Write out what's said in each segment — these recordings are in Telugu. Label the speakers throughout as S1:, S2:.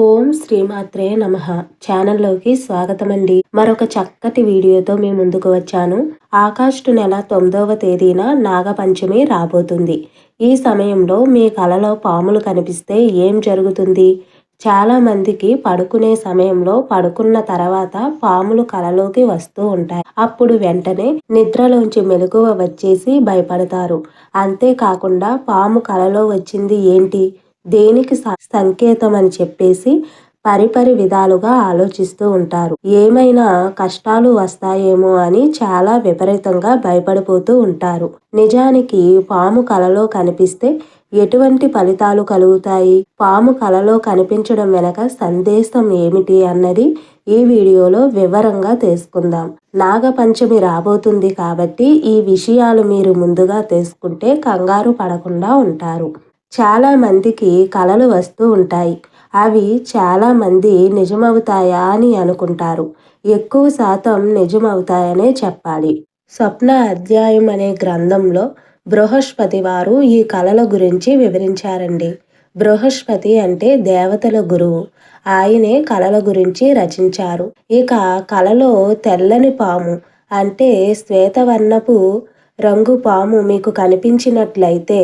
S1: ఓం శ్రీమాత్రే నమ. ఛానల్లోకి స్వాగతం అండి మరొక చక్కటి వీడియోతో మీ ముందుకు వచ్చాను. ఆగస్టు నెల తొమ్మిదవ తేదీన నాగపంచమి రాబోతుంది. ఈ సమయంలో మీ కలలో పాములు కనిపిస్తే ఏం జరుగుతుంది? చాలా మందికి పడుకునే సమయంలో పడుకున్న తర్వాత పాములు కలలోకి వస్తూ ఉంటాయి. అప్పుడు వెంటనే నిద్రలోంచి మెలకువ వచ్చేసి భయపడతారు. అంతేకాకుండా పాము కలలో వచ్చింది ఏంటి? దేనికి సంకేతం అని చెప్పేసి పరిపరి విధాలుగా ఆలోచిస్తూ ఉంటారు. ఏమైనా కష్టాలు వస్తాయేమో అని చాలా విపరీతంగా భయపడిపోతూ ఉంటారు. నిజానికి పాము కలలో కనిపిస్తే ఎటువంటి ఫలితాలు కలుగుతాయి? పాము కలలో కనిపించడం వెనక సందేశం ఏమిటి అన్నది ఈ వీడియోలో వివరంగా తెలుసుకుందాం. నాగపంచమి రాబోతుంది కాబట్టి ఈ విషయాలు మీరు ముందుగా తెలుసుకుంటే కంగారు పడకుండా ఉంటారు. చాలా మందికి కళలు వస్తూ ఉంటాయి. అవి చాలామంది నిజమవుతాయా అని అనుకుంటారు. ఎక్కువ శాతం నిజమవుతాయనే చెప్పాలి. స్వప్న అధ్యాయం అనే గ్రంథంలో బృహస్పతి వారు ఈ కళల గురించి వివరించారండి. బృహస్పతి అంటే దేవతల గురువు. ఆయనే కళల గురించి రచించారు. ఇక కళలో తెల్లని పాము అంటే శ్వేతవర్ణపు రంగు పాము మీకు కనిపించినట్లయితే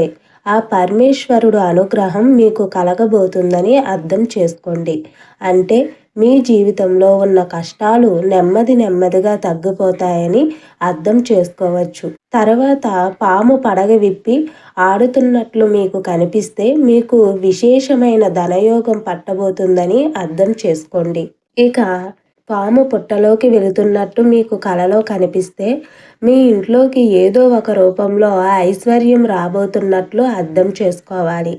S1: ఆ పరమేశ్వరుడు అనుగ్రహం మీకు కలగబోతుందని అర్థం చేసుకోండి. అంటే మీ జీవితంలో ఉన్న కష్టాలు నెమ్మది నెమ్మదిగా తగ్గిపోతాయని అర్థం చేసుకోవచ్చు. తర్వాత పాము పడగ విప్పి ఆడుతున్నట్లు మీకు కనిపిస్తే మీకు విశేషమైన ధనయోగం పట్టబోతుందని అర్థం చేసుకోండి. ఇక పాము పుట్టలోకి వెళుతున్నట్టు మీకు కలలో కనిపిస్తే మీ ఇంట్లోకి ఏదో ఒక రూపంలో ఐశ్వర్యం రాబోతున్నట్లు అర్థం చేసుకోవాలి.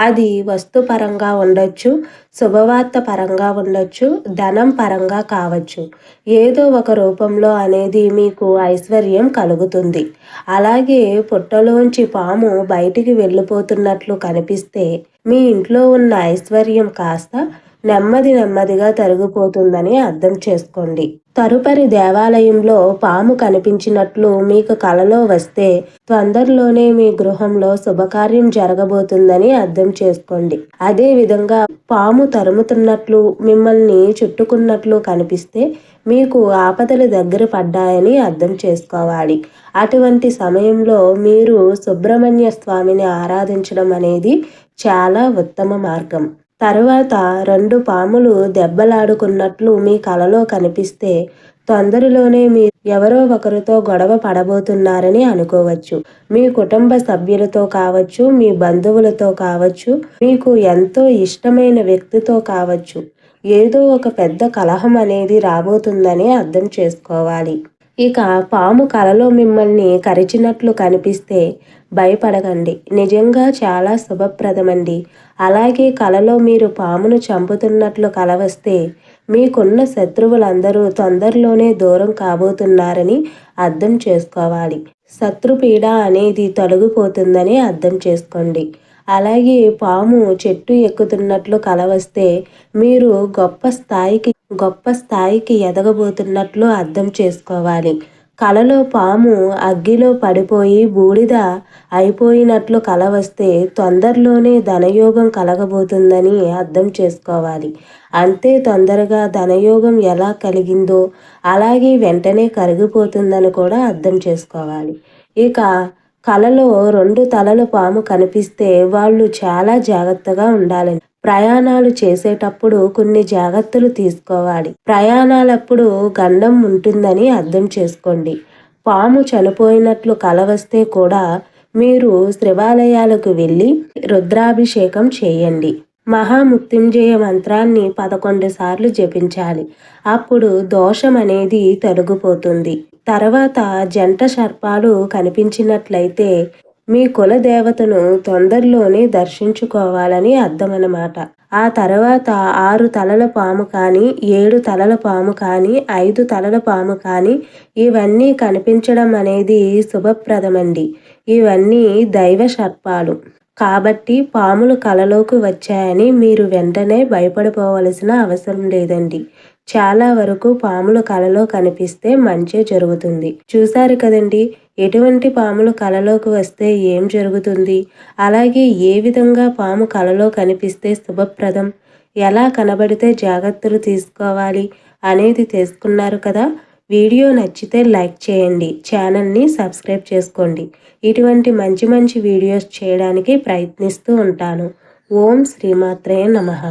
S1: అది వస్తుపరంగా ఉండొచ్చు శుభవార్త పరంగా ఉండొచ్చు ధనం పరంగా కావచ్చు. ఏదో ఒక రూపంలో అనేది మీకు ఐశ్వర్యం కలుగుతుంది. అలాగే పుట్టలోంచి పాము బయటికి వెళ్ళిపోతున్నట్లు కనిపిస్తే మీ ఇంట్లో ఉన్న ఐశ్వర్యం కాస్త నెమ్మది నెమ్మదిగా తరిగిపోతుందని అర్థం చేసుకోండి. తరుపరి దేవాలయంలో పాము కనిపించినట్లు మీకు కలలో వస్తే తొందరలోనే మీ గృహంలో శుభకార్యం జరగబోతుందని అర్థం చేసుకోండి. అదే విధంగా పాము తరుముతున్నట్లు మిమ్మల్ని చుట్టుకున్నట్లు కనిపిస్తే మీకు ఆపదలు దగ్గర పడ్డాయని అర్థం చేసుకోవాలి. అటువంటి సమయంలో మీరు సుబ్రహ్మణ్య స్వామిని ఆరాధించడం అనేది చాలా ఉత్తమ మార్గం. తరువాత రెండు పాములు దెబ్బలాడుకున్నట్లు మీ కలలో కనిపిస్తే తొందరలోనే మీరు ఎవరో ఒకరితో గొడవ పడబోతున్నారని అనుకోవచ్చు. మీ కుటుంబ సభ్యులతో కావచ్చు మీ బంధువులతో కావచ్చు మీకు ఎంతో ఇష్టమైన వ్యక్తితో కావచ్చు. ఏదో ఒక పెద్ద కలహం అనేది రాబోతుందని అర్థం చేసుకోవాలి. ఇక పాము కలలో మిమ్మల్ని కరిచినట్లు కనిపిస్తే భయపడకండి. నిజంగా చాలా శుభప్రదమండి. అలాగే కలలో మీరు పామును చంపుతున్నట్లు కలవస్తే మీకున్న శత్రువులందరూ తొందరలోనే దూరం కాబోతున్నారని అర్థం చేసుకోవాలి. శత్రుపీడ అనేది తొలగిపోతుందని అర్థం చేసుకోండి. అలాగే పాము చెట్టు ఎక్కుతున్నట్లు కలవస్తే మీరు గొప్ప స్థాయికి గొప్ప స్థాయికి ఎదగబోతున్నట్లు అర్థం చేసుకోవాలి. కలలో పాము అగ్గిలో పడిపోయి బూడిద అయిపోయినట్లు కల వస్తే తొందరలోనే ధనయోగం కలగబోతుందని అర్థం చేసుకోవాలి. అంతే తొందరగా ధనయోగం ఎలా కలిగిందో అలాగే వెంటనే కరిగిపోతుందని కూడా అర్థం చేసుకోవాలి. ఇక కలలో రెండు తలల పాము కనిపిస్తే వాళ్ళు చాలా జాగ్రత్తగా ఉండాలని ప్రయాణాలు చేసేటప్పుడు కొన్ని జాగ్రత్తలు తీసుకోవాలి. ప్రయాణాలప్పుడు గండం ఉంటుందని అర్థం చేసుకోండి. పాము చనిపోయినట్లు కలవస్తే కూడా మీరు శివాలయాలకు వెళ్ళి రుద్రాభిషేకం చేయండి. మహామృత్యుంజయ మంత్రాన్ని పదకొండు సార్లు జపించాలి. అప్పుడు దోషం అనేది తొలగిపోతుంది. తర్వాత జంట సర్పాలు కనిపించినట్లయితే మీ కుల దేవతను తొందరలోనే దర్శించుకోవాలని అర్థమన్నమాట. ఆ తర్వాత ఆరు తలల పాము కానీ ఏడు తలల పాము కానీ ఐదు తలల పాము కానీ ఇవన్నీ కనిపించడం అనేది శుభప్రదమండి. ఇవన్నీ దైవ సర్పాలు కాబట్టి పాములు కలలోకి వచ్చాయని మీరు వెంటనే భయపడిపోవలసిన అవసరం లేదండి. చాలా వరకు పాములు కలలో కనిపిస్తే మంచి జరుగుతుంది. చూశారు కదండి ఎటువంటి పాములు కలలోకి వస్తే ఏం జరుగుతుంది? అలాగే ఏ విధంగా పాము కలలో కనిపిస్తే శుభప్రదం? ఎలా కనబడితే జాగ్రత్తలు తీసుకోవాలి అనేది తెలుసుకున్నారు కదా? వీడియో నచ్చితే లైక్ చేయండి ఛానల్ని సబ్స్క్రైబ్ చేసుకోండి. ఇటువంటి మంచి మంచి వీడియోస్ చేయడానికి ప్రయత్నిస్తూ ఉంటాను. ఓం శ్రీమాత్రే నమః.